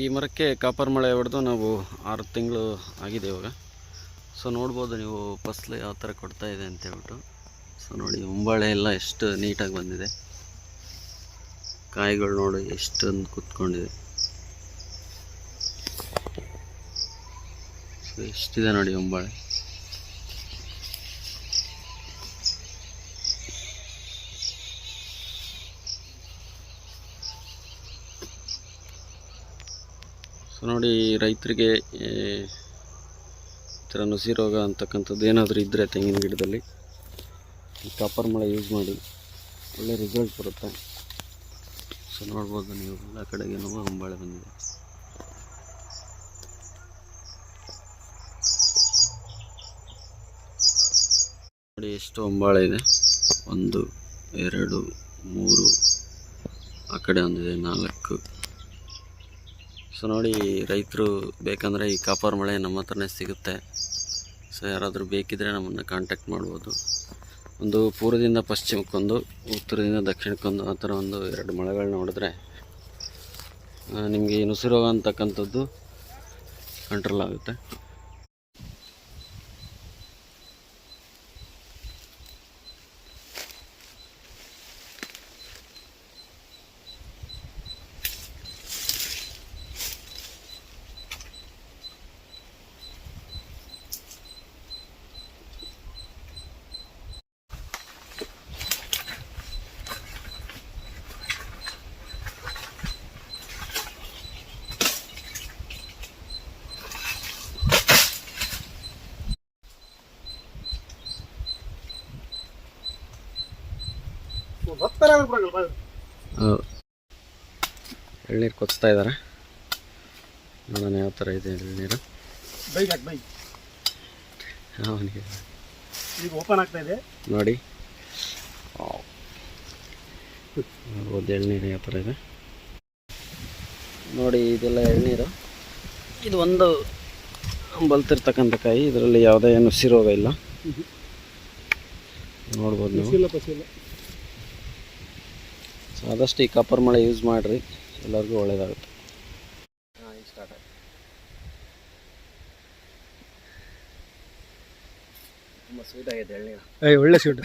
ಈ ಮರಕ್ಕೆ ಕಾಪರ್ ಮಳೆ ಹೊಡೆದು ನಾವು ಆರು ತಿಂಗಳು ಆಗಿದೆ ಇವಾಗ. ಸೊ ನೋಡ್ಬೋದು ನೀವು ಫಸ್ಲು ಯಾವ ಥರ ಕೊಡ್ತಾ ಇದೆ ಅಂತ ಹೇಳ್ಬಿಟ್ಟು. ಸೊ ನೋಡಿ ಉಂಬಾಳೆ ಎಲ್ಲ ಎಷ್ಟು ನೀಟಾಗಿ ಬಂದಿದೆ. ಕಾಯಿಗಳು ನೋಡಿ ಎಷ್ಟೊಂದು ಕುತ್ಕೊಂಡಿದೆ. ಸೊ ಎಷ್ಟಿದೆ ನೋಡಿ ಹೊಂಬಾಳೆ ನೋಡಿ, ರೈತರಿಗೆ ಈ ಥರ ನುಸಿ ರೋಗ ಅಂತಕ್ಕಂಥದ್ದು ಏನಾದರೂ ಇದ್ದರೆ ತೆಂಗಿನ ಗಿಡದಲ್ಲಿ. ಕಾಪರ್ ಮಳೆ ಯೂಸ್ ಮಾಡಿ ಒಳ್ಳೆ ರಿಸಲ್ಟ್ ಬರುತ್ತೆ. ಸೊ ನೋಡ್ಬೋದು ನೀವು, ಎಲ್ಲ ಕಡೆಗೆ ಹೊಂಬಾಳೆ ಬಂದಿದೆ. ನೋಡಿ, ಎಷ್ಟು ಹಂಬಾಳೆ ಇದೆ. ಒಂದು, ಎರಡು, ಮೂರು, ಆ ಕಡೆ ಒಂದಿದೆ ನಾಲ್ಕು. ಸೊ ನೋಡಿ, ರೈತರು ಬೇಕಂದರೆ ಈ ಕಾಪರ್ ಮಳೆ ನಮ್ಮ ಹತ್ರನೇ ಸಿಗುತ್ತೆ. ಸೊ ಯಾರಾದರೂ ಬೇಕಿದ್ದರೆ ನಮ್ಮನ್ನು ಕಾಂಟ್ಯಾಕ್ಟ್ ಮಾಡ್ಬೋದು. ಒಂದು ಪೂರ್ವದಿಂದ ಪಶ್ಚಿಮಕ್ಕೊಂದು, ಉತ್ತರದಿಂದ ದಕ್ಷಿಣಕ್ಕೊಂದು, ಆ ಥರ ಒಂದು ಎರಡು ಮಳೆಗಳನ್ನ ನೋಡಿದ್ರೆ ನಿಮಗೆ ನುಸಿ ರೋಗ ಅಂತಕ್ಕಂಥದ್ದು ಕಂಟ್ರೋಲ್ ಆಗುತ್ತೆ. ಎಳ್ನೀರು ಕೊಚ್ತಾ ಇದ್ದಾರೆ ನೋಡೋಣ ಯಾವ ಥರ ಇದೆ ಎಳ್ನೀರು. ಅವನಿಗೆ. ಈಗ ಓಪನ್ ಆಗ್ತಾ ಇದೆ. ನೋಡಿ. ನೋಡ್ಬೋದು ಎಳ್ನೀರು ಯಾವ ಥರ ಇದೆ. ನೋಡಿ ಇದೆಲ್ಲ ಎಳ್ನೀರು. ಇದು ಒಂದು ಬಲ್ತಿರ್ತಕ್ಕಂಥ ಕಾಯಿ. ಇದರಲ್ಲಿ ಯಾವುದೇ ಏನು ಸಿರೋಗ ಇಲ್ಲ. ನೋಡ್ಬೋದು ನೀವು. ಆದಷ್ಟು ಈ ಕಾಪರ್ ಮಳೆ ಯೂಸ್ ಮಾಡಿರಿ. ಎಲ್ಲರಿಗೂ ಒಳ್ಳೇದಾಗುತ್ತೆ. ಹಾಂ ಈಗ ಸ್ಟಾರ್ಟ್ ಆಯ್ತು ತುಂಬ ಸ್ವೀಟ್ ಆಗಿದೆ ಎಳ್ನೀರು. ಏಯ್ ಒಳ್ಳೆ ಸೀಟ್